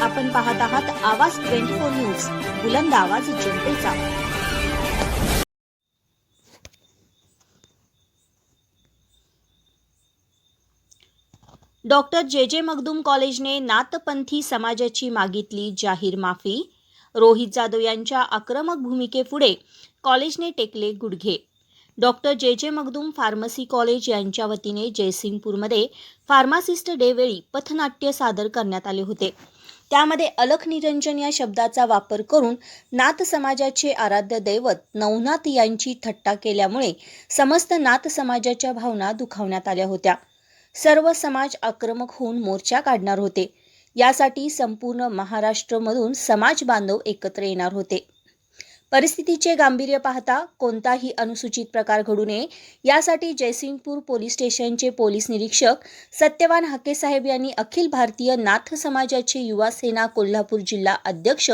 आपण पाहत आहात आवाज ट्वेंटी फोर न्यूज बुलंद आवाज जनतेचा. डॉक्टर जे जे मगदूम कॉलेजने नाथपंथी समाजाची मागितली जाहीर माफी. रोहित जाधव यांच्या आक्रमक भूमिकेपुढे कॉलेजने टेकले गुडघे. डॉक्टर जे जे मगदूम फार्मसी कॉलेज यांच्या वतीने जयसिंगपूरमध्ये फार्मासिस्ट डेवेळी पथनाट्य सादर करण्यात आले होते. त्यामध्ये अलख निरंजन या शब्दाचा वापर करून नाथ समाजाचे आराध्य दैवत नवनाथ यांची थट्टा केल्यामुळे समस्त नाथ समाजाच्या भावना दुखावण्यात आल्या होत्या. सर्व समाज आक्रमक होऊन मोर्चा काढणार होते. यासाठी संपूर्ण महाराष्ट्रमधून समाज बांधव एकत्र येणार होते. परिस्थितीचे गांभीर्य पाहता कोणताही अनुसूचित प्रकार घडू नये. यासाठी जयसिंगपूर पोलीस स्टेशनचे पोलीस निरीक्षक सत्यवान हाकेसाहेब यांनी अखिल भारतीय नाथ समाजाचे युवा सेना कोल्हापूर जिल्हा अध्यक्ष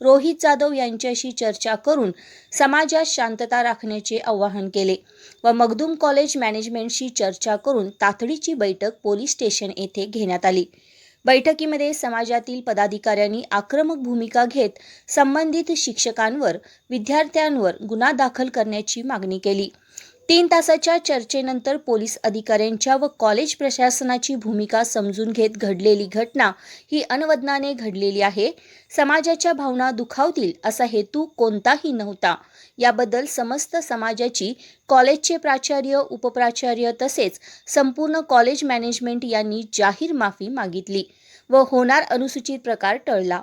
रोहित जाधव यांच्याशी चर्चा करून समाजात शांतता राखण्याचे आवाहन केले व मगदूम कॉलेज मॅनेजमेंटशी चर्चा करून तातडीची बैठक पोलीस स्टेशन येथे घेण्यात आली. बैठकीमध्ये समाजातील पदाधिकाऱ्यांनी आक्रमक भूमिका घेत संबंधित शिक्षकांवर विद्यार्थ्यांवर गुन्हा दाखल करण्याची मागणी केली. तीन तासाच्या चर्चेनंतर पोलीस अधिकाऱ्यांच्या व कॉलेज प्रशासनाची भूमिका समजून घेत घडलेली घटना ही अनवदनाने घडलेली आहे. समाजाच्या भावना दुखावतील असा हेतू कोणताही नव्हता. याबद्दल समस्त समाजाची कॉलेजचे प्राचार्य उपप्राचार्य तसेच संपूर्ण कॉलेज मॅनेजमेंट यांनी जाहीर माफी मागितली व होणार अनुसूचित प्रकार टळला.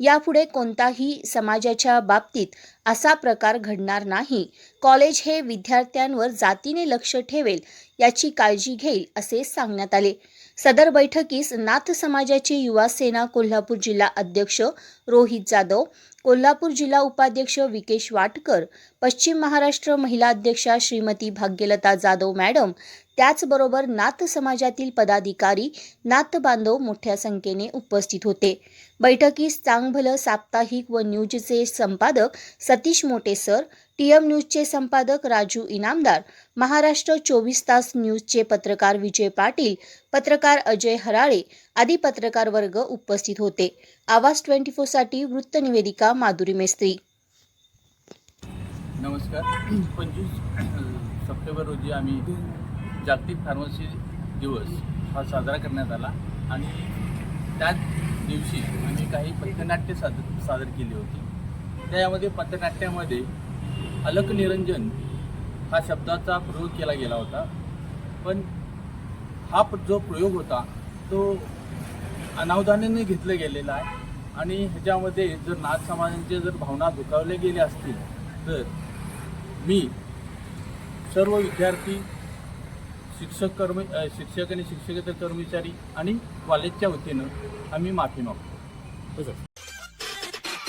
यापुढे कोणताही समाजाच्या बाबतीत असा प्रकार घडणार नाही. कॉलेज हे विद्यार्थ्यांवर जातीने लक्ष ठेवेल याची काळजी घेईल असे सांगण्यात आले. सदर बैठकीस नाथ समाजाचे युवा सेना कोल्हापूर जिल्हा अध्यक्ष रोहित जाधव कोल्हापूर जिल्हा उपाध्यक्ष विकेश वाटकर पश्चिम महाराष्ट्र महिला अध्यक्षा श्रीमती भाग्यलता जाधव मॅडम त्याचबरोबर नाथ समाजातील पदाधिकारी नाथ बांधव मोठ्या संख्येने उपस्थित होते. बैठकीस चांगभलं साप्ताहिक व न्यूजचे संपादक Satish Mote sir T M न्यूजचे संपादक राजू इनामदार महाराष्ट्र चोवीस तास न्यूजचे पत्रकार विजय पाटील पत्रकार अजय हराळे आदी पत्रकार वर्ग उपस्थित होते. आवाज ट्वेंटी फोरसाठी वृत्तनिवेदिका माधुरी मेस्त्री. नमस्कार. पंचवीस सप्टेंबर रोजी आम्ही जागतिक फार्मसी दिवस हा साजरा करण्यात आला आणि त्याच दिवशी आम्ही काही पथनाट्य सादर सादर केली होती. त्यामध्ये पथनाट्यामध्ये अलक निरंजन हा शब्दाचा प्रयोग केला गेला होता. पण हा जो प्रयोग होता तो अनावधानाने घेतला गेलेला आहे. आणि ह्याच्यामध्ये जर नाथ समाजांच्या जर भावना दुखावल्या गेल्या असतील तर मी सर्व विद्यार्थी शिक्षक कर्म शिक्षक आणि शिक्षकेतर कर्मचारी आणि कॉलेजच्या वतीनं आम्ही माफी मागतो.